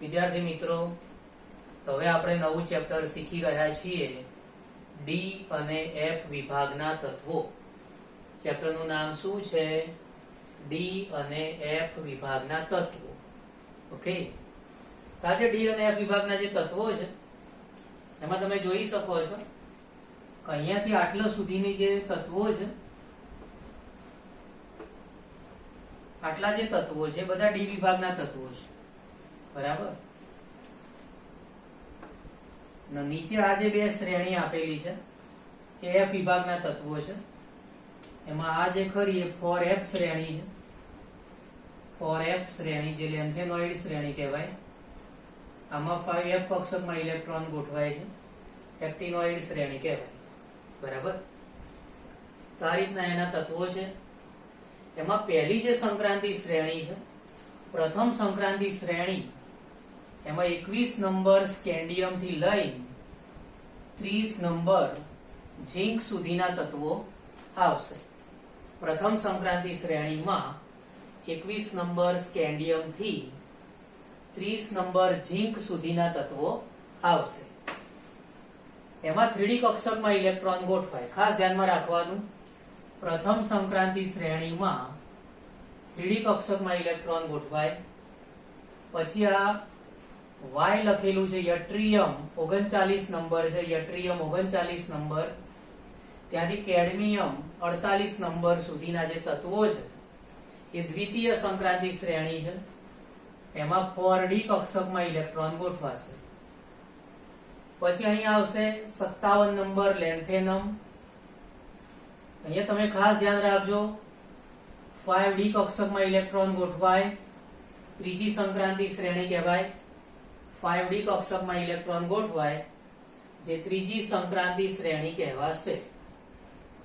વિદ્યાર્થી મિત્રો, તો હવે આપણે નવું ચેપ્ટર શીખી રહ્યા છીએ. ડી અને એફ વિભાગના તત્વો. ચેપ્ટરનું નામ શું છે? ડી અને એફ વિભાગના તત્વો. ઓકે? તાજે ડી અને એફ વિભાગના જે તત્વો છે, એમાં તમે જોઈ શકો છો અહીંયાથી આટલા સુધીની જે તત્વો છે, આટલા જે તત્વો છે, બધા ડી વિભાગના તત્વો છે. બરાબર? નીચે આ જે બે શ્રેણી આપેલી છે. એ એફ વિભાગના તત્વો છે. એમાં આ જે ખરી એ ફોર એફ શ્રેણી છે. ફોર એફ શ્રેણી જે લેન્થેનોઇડ શ્રેણી કહેવાય. આમાં ફાઈવ એફ કક્ષકમાં ઇલેક્ટ્રોન ગોઠવાય છે. એક્ટિનોઇડ શ્રેણી કહેવાય. બરાબર? તો આ રીતના એના તત્વો છે. એમાં પહેલી જે સંક્રાંતિ શ્રેણી છે, પ્રથમ સંક્રાંતિ શ્રેણી એમાં એકવીસ નંબર સ્કેન્ડિયમથી લઈ ત્રીસ નંબર ઝીંક સુધીના તત્વો આવશે. પ્રથમ સંક્રાંતિ શ્રેણીમાં એકવીસ નંબર સ્કેન્ડિયમથી ત્રીસ નંબર ઝીંક સુધીના તત્વો આવશે. એમાં થ્રીડી કક્ષકમાં ઇલેક્ટ્રોન ગોઠવાય. ખાસ ધ્યાનમાં રાખવાનું. પ્રથમ સંક્રાંતિ શ્રેણીમાં થ્રીડી કક્ષકમાં ઇલેક્ટ્રોન ગોઠવાય. પછી આ વાય લખેલું છે યટ્રિયમ ઓગણચાલીસ નંબર છે, યટ્રિયમ ઓગણચાલીસ નંબર. ત્યાંથી કેડમિયમ અડતાલીસ નંબર સુધીના જે તત્વો છે, એ દ્વિતીય સંક્રાંતિ શ્રેણી છે. એમાં ફોર ડી કક્ષકમાં ઇલેક્ટ્રોન ગોઠવાશે. પછી અહીં આવશે સત્તાવન નંબર લેન્થેનમ અહીંયા તમે ખાસ ધ્યાન રાખજો ફાઈવ ડી કક્ષકમાં ઇલેક્ટ્રોન ગોઠવાય, ત્રીજી સંક્રાંતિ શ્રેણી કહેવાય. ફાઈવ ડી કક્ષકમાં ઇલેક્ટ્રોન ગોઠવાય, જે ત્રીજી સંક્રાંતિ શ્રેણી કહેવાશે.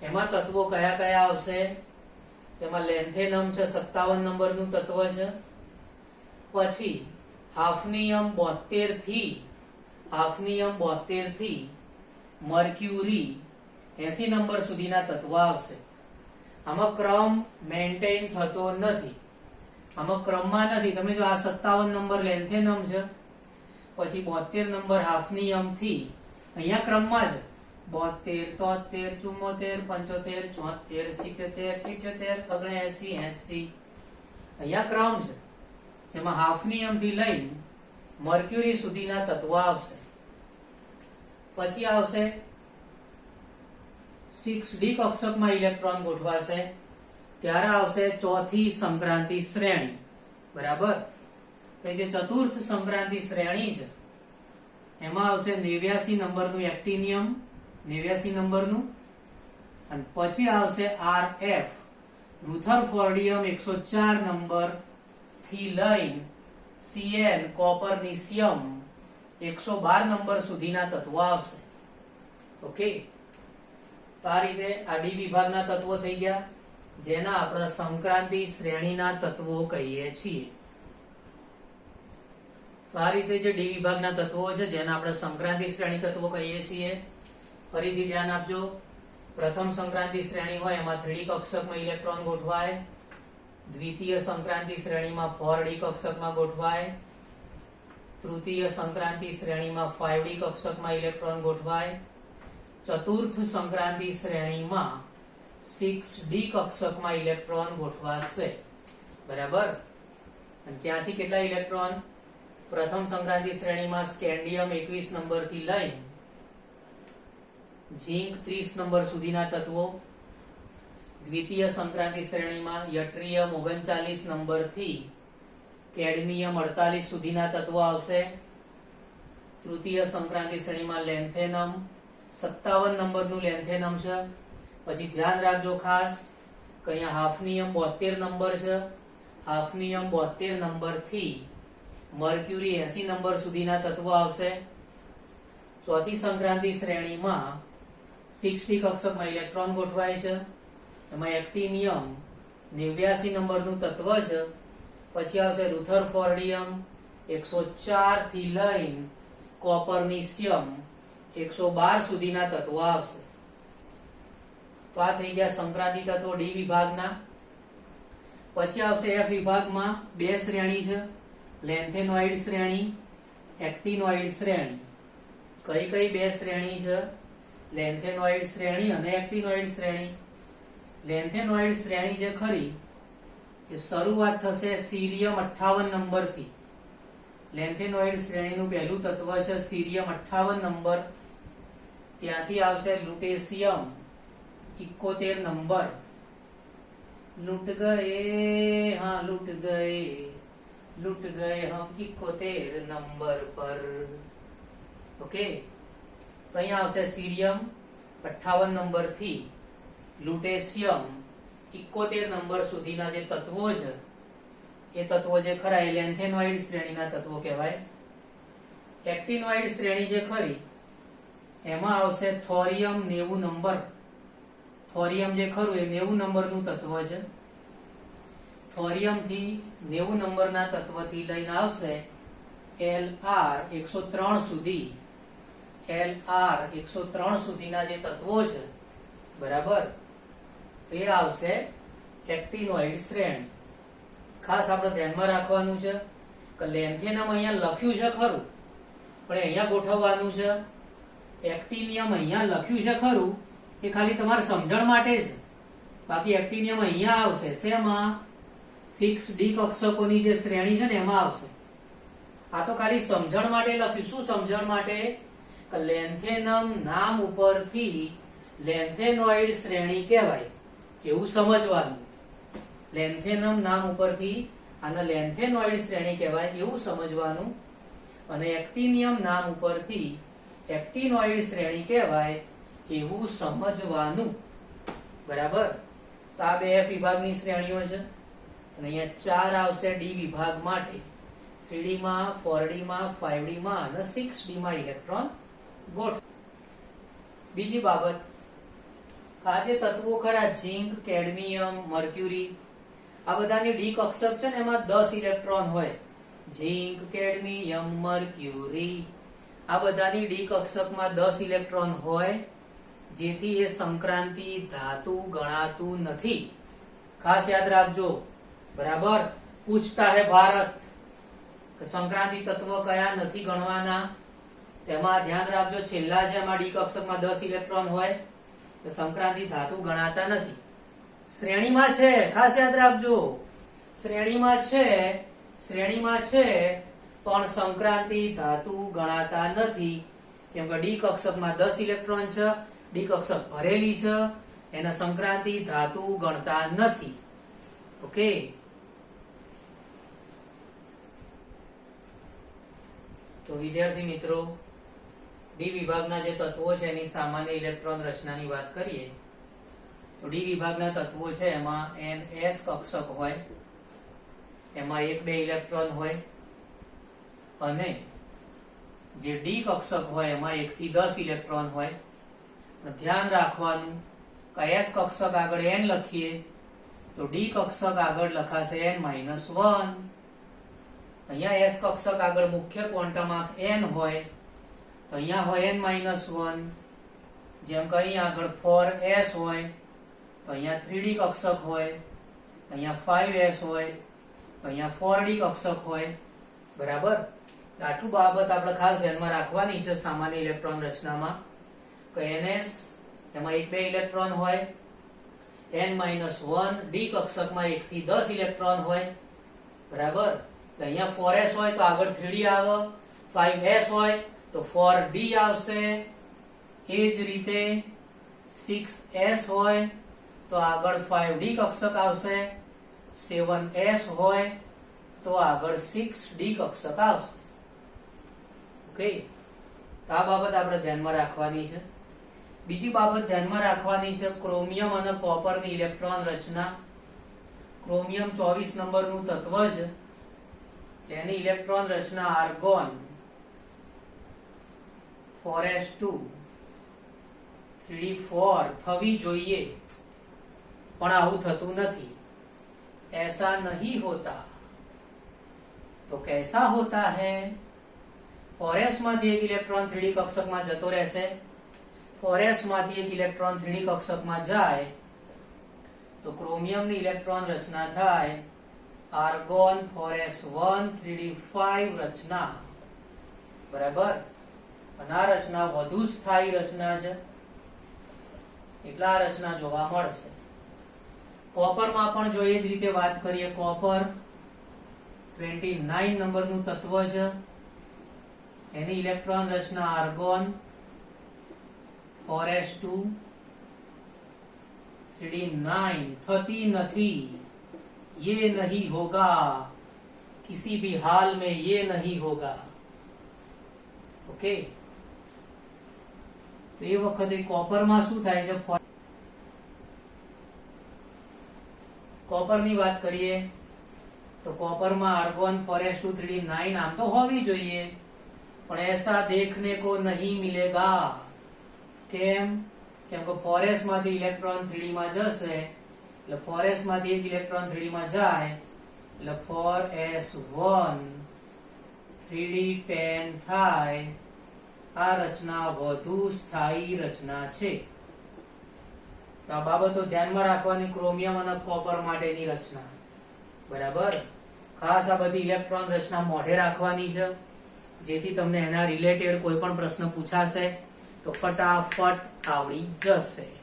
એમાં તત્વો કયા કયા આવશે? તેમાં લેન્થેનમ છે, સત્તાવન નંબરનું તત્વ છે. પછી હાફનિયમ બોતેરથી, હાફનિયમ બોતેરથી મર્ક્યુરી એસી નંબર સુધીના તત્વો આવશે. આમાં ક્રમ મેન્ટેન થતો નથી. આમાં ક્રમમાં નથી. તમે જો આ સત્તાવન નંબર લેન્થેનમ છે પછી બોતેર નંબર હાફનિયમથી અહીંયા ક્રમમાં છે બોતેર, તોતેર, ચુમ્મોતેર, પંચોતેર ચોતેર સિત્યોતેર ઇઠ્યોતેર ઓગણએસી, એસી. અહીંયા ક્રમ છે. જેમાં હાફનિયમથી લઈ મર્ક્યુરી સુધીના તત્વો આવશે. પછી આવશે સિક્સ ડી કક્ષકમાં ઇલેક્ટ્રોન ગોઠવાશે. ત્યારે આવશે ચોથી સંક્રાંતિ શ્રેણી. બરાબર? તો જે ચતુર્થ સંક્રાંતિ શ્રેણી છે, એમાં આવશે નેવ્યાસી નંબરનું એક્ટિનિયમ, નેવ્યાસી નંબરનું, અને પછી આવશે આર એફ રુથરફોર્ડિયમ એકસો ચાર નંબર, થી લઈ સીએન કોપરનિશિયમ એકસો બાર નંબર સુધીના તત્વો આવશે. ઓકે? તો આ રીતે આ ડી વિભાગના તત્વો થઈ ગયા, જેના આપણે સંક્રાંતિ શ્રેણીના તત્વો કહીએ છીએ. તો આ રીતે જે ડી વિભાગના તત્વો છે, જેને આપણે સંક્રાંતિ શ્રેણી તત્વો કહીએ છીએ, ફરીથી ધ્યાન આપજો. પ્રથમ સંક્રાંતિ શ્રેણી હોય, એમાં થ્રીડી કક્ષકમાં ઇલેક્ટ્રોન ગોઠવાય. દ્વિતીય સંક્રાંતિ શ્રેણીમાં ફોર ડી કક્ષકમાં ગોઠવાય. તૃતીય સંક્રાંતિ શ્રેણીમાં ફાઈવ ડી કક્ષકમાં ઇલેક્ટ્રોન ગોઠવાય. ચતુર્થ સંક્રાંતિ શ્રેણીમાં સિક્સ ડી કક્ષકમાં ઇલેક્ટ્રોન ગોઠવાશે. બરાબર? અને ત્યાંથી કેટલા ઇલેક્ટ્રોન? પ્રથમ સંક્રાંતિ શ્રેણીમાં સ્કેન્ડિયમ એકવીસ નંબરથી લઈને ઝીંક ત્રીસ નંબર સુધીના તત્વો. દ્વિતીય સંક્રાંતિ શ્રેણીમાં યટ્રિયમ ઓગણચાલીસ નંબરથી કેડમિયમ અડતાલીસ સુધીના તત્વો આવશે. તૃતીય સંક્રાંતિ શ્રેણીમાં લેન્થેનમ સત્તાવન નંબરનું લેન્થેનમ છે. પછી ધ્યાન રાખજો ખાસ કે અહીંયા હાફનિયમ બોતેર નંબર છે. હાફનિયમ બોતેર નંબરથી મર્ક્યુરી એસી નંબર સુધીના તત્વો આવશે. ચોથી સંક્રાંતિ શ્રેણીમાં સિક્સટી કક્ષકમાં ઇલેક્ટ્રોન ગોઠવાય છે. એમાં એક્ટિનિયમ નેવ્યાસી નંબરનું તત્વ છે. પછી આવશે રુથરફોર્ડિયમ એકસો ચારથી લઈને કોપરનિશિયમ એકસો બાર સુધીના તત્વો આવશે. તો આ થઈ ગયા સંક્રાંતિ તત્વો ડી વિભાગના. પછી આવશે એફ વિભાગમાં બે શ્રેણી છે. લેન્થેનોઇડ શ્રેણી એક્ટિનોઇડ શ્રેણી. કઈ કઈ બે શ્રેણી છે? લેન્થેનોઇડ શ્રેણી અને એક્ટિનોઇડ શ્રેણી. લેન્થેનોઇડ શ્રેણી જે ખરી, એ શરૂઆત થશે સીરિયમ અઠ્ઠાવન નંબરથી. લેન્થેનોઇડ શ્રેણીનું પહેલું તત્વ છે સિરિયમ અઠ્ઠાવન નંબર. ત્યાંથી આવશે લુટેશિયમ, ઇકોતેર નંબર. લૂંટ ગયે, હા, લૂંટ ગયે. લૂટ ગયે હમ ઇકોતેર નંબર પર ઓકે તો અહીંયા આવશે સિરિયમ અઠાવન નંબરથી લુટેશિયમ ઇકોતેર નંબર સુધીના જે તત્વો છે એ તત્વો જે ખરા એ લેન્થેનોઇડ શ્રેણીના તત્વો કહેવાય એક્ટિનોઇડ શ્રેણી જે ખરી એમાં આવશે થોરિયમ નેવું નંબર થોરિયમ જે ખરું એ નેવું નંબરનું તત્વ છે થોરિયમથી 90 નંબરના તત્વથી લઈને આવશે એલ આર એકસો ત્રણ સુધી. એલ આર એકસો ત્રણ સુધીના જે તત્વો છે, બરાબર? તે આવશે એક્ટિનોઇડ શ્રેણી. ખાસ આપણે ધ્યાનમાં રાખવાનું છે કે લેન્થેનમ અહીંયા લખ્યું છે ખરું, પણ અહીંયા ગોઠવવાનું છે. એક્ટિનિયમ અહીંયા લખ્યું છે ખરું, એ ખાલી તમારે સમજણ માટે છે બાકી એક્ટિનિયમ અહીંયા આવશે. શેમાં? સિક્સ ડી કક્ષકોની જે શ્રેણી છે ને એમાં આવશે. આ તો ખાલી સમજણ માટે લખ્યું. શું સમજણ માટે? લેન્થેનમ નામ ઉપરથી લેન્થેનોઇડ શ્રેણી કહેવાય. એવું સમજવાનું. લેન્થેનમ નામ ઉપરથી આને લેન્થેનોઇડ શ્રેણી કહેવાય. એવું સમજવાનું. અને એક્ટિનિયમ નામ ઉપરથી એક્ટિનોઇડ શ્રેણી કહેવાય. એવું સમજવાનું. બરાબર? તો આ બે વિભાગની શ્રેણીઓ છે. અને અહીંયા ચાર આવશે ડી વિભાગ માટે. થ્રીડી માં ફોર ડી માં ફાઈવ ડી માં અને સિક્સ ડી માં ઇલેક્ટ્રોન ગોઠ. બીજી બાબત. આ જે તત્વો ખરા, ઝીંક, કેડમિયમ, મર્ક્યુરી. આ બધાની ડી કક્ષક છે ને એમાં દસ ઇલેક્ટ્રોન હોય. Zinc, cadmium, mercury. આ બધાની ડી કક્ષકમાં દસ ઇલેક્ટ્રોન હોય, જેથી એ સંક્રાંતિ ધાતુ ગણાતું નથી. ખાસ યાદ રાખજો. બરાબર? પૂછતા હે ભારત સંક્રાંતિ તત્વ કયા નથી ગણવાના? તેમાં ધ્યાન રાખજો, છેલ્લા છે એમાં ડી કક્ષકમાં દસ ઇલેક્ટ્રોન હોય, તો સંક્રાંતિ ધાતુ ગણાતા નથી. શ્રેણીમાં છે, ખાસ યાદ રાખજો. શ્રેણીમાં છે શ્રેણીમાં છે, પણ સંક્રાંતિ ધાતુ ગણાતા નથી. કેમ કે ડી કક્ષકમાં દસ ઇલેક્ટ્રોન છે, ડી કક્ષક ભરેલી છે, એને સંક્રાંતિ ધાતુ ગણતા નથી. ઓકે? તો વિદ્યાર્થી મિત્રો ડી વિભાગના જે તત્વો છે એની સામાન્ય ઇલેક્ટ્રોન રચનાની વાત કરીએ, તો ડી વિભાગના તત્વો છે એમાં એન એસ કક્ષક હોય, એમાં એક બે ઇલેક્ટ્રોન હોય, અને જે ડી કક્ષક હોય એમાં એક થી દસ ઇલેક્ટ્રોન હોય. ધ્યાન રાખવાનું કે એસ કક્ષક આગળ એન લખીએ, તો ડી કક્ષક આગળ લખાશે એન માઇનસ વન અહીંયા એસ કક્ષક આગળ મુખ્ય ક્વોન્ટમ આંક n હોય, તો અહીંયા હોય n માઇનસ વન જેમ કે અહીંયા આગળ ફોર એસ હોય, તો અહીંયા 3d કક્ષક હોય, અહીંયા ફાઈવ એસ હોય, તો અહીંયા ફોર ડી કક્ષક હોય. બરાબર? આટલું બાબત આપણે ખાસ ધ્યાનમાં રાખવાની છે સામાન્ય ઇલેક્ટ્રોન રચનામાં. કે ns એમાં એક બે ઇલેક્ટ્રોન હોય. N માઇનસ વન ડી કક્ષકમાં 1 થી દસ ઇલેક્ટ્રોન હોય. બરાબર? તો અહીંયા ફોર એસ હોય તો આગળ થ્રી આવે ફાઈવ એસ હોય તો ફોર ડી આવશે. એ જ રીતે સિક્સ એસ હોય તો આગળ ફાઈવ ડી કક્ષક આવશે. સેવન એસ હોય તો આગળ સિક્સ ડી કક્ષક આવશે. ઓકે? તો આ બાબત આપણે ધ્યાનમાં રાખવાની છે. બીજી બાબત ધ્યાનમાં રાખવાની છે, ક્રોમિયમ અને કોપરની ઇલેક્ટ્રોન રચના. ક્રોમિયમ ચોવીસ નંબરનું તત્વ છે. તેની ઇલેક્ટ્રોન રચના argon four S two three four થવી જોઈએ પણ આવું થતું નથી ऐसा नहीं होता तो कैसा होता है ફોરેસ માંથી એક ઇલેક્ટ્રોન થ્રીડી કક્ષકમાં જતો રહેશે ફોરેસ માંથી એક ઇલેક્ટ્રોન થ્રીડી કક્ષકમાં જાય તો ક્રોમિયમની ઇલેક્ટ્રોન રચના થાય argon four S one three D five રચના. બરાબર? અને આ રચના વધુ સ્થાયી રચના છે. એટલે આ રચના જોવા મળશે. કોપરમાં પણ જો એ જ રીતે વાત કરીએ, કોપર 29 નંબરનું તત્વ છે. એની ઇલેક્ટ્રોન રચના આર્ગોન 4s2 3d9 થતી નથી. ये नहीं होगा किसी भी हाल में ये नहीं होगा ઓકે તો એ વખતે કોપરમાં શું થાય છે ફો- કોપરની વાત કરીએ તો કોપરમાં argon four S two three nine આમ તો હોવી જોઈએ પણ એસા દેખને કો નહીં મિલેગા કેમ કેમ કે ફોરેસ્ટ માંથી ઇલેક્ટ્રોન થ્રીડી માં જશે એટલે ફોરેસ્ટમાંથી એક ઇલેક્ટ્રોન થ્રીડી માં જાય, એટલે four S one three D ten થાય, આ રચના વધુ સ્થાયી રચના છે. તો આ બાબતો ધ્યાનમાં રાખવાની ક્રોમિયમ અને કોપર માટેની રચના. બરાબર? ખાસ આ બધી ઇલેક્ટ્રોન રચના મોઢે રાખવાની છે. જેથી તમને એના રિલેટેડ કોઈ પણ પ્રશ્ન પૂછાશે, તો ફટાફટ આવડી જશે.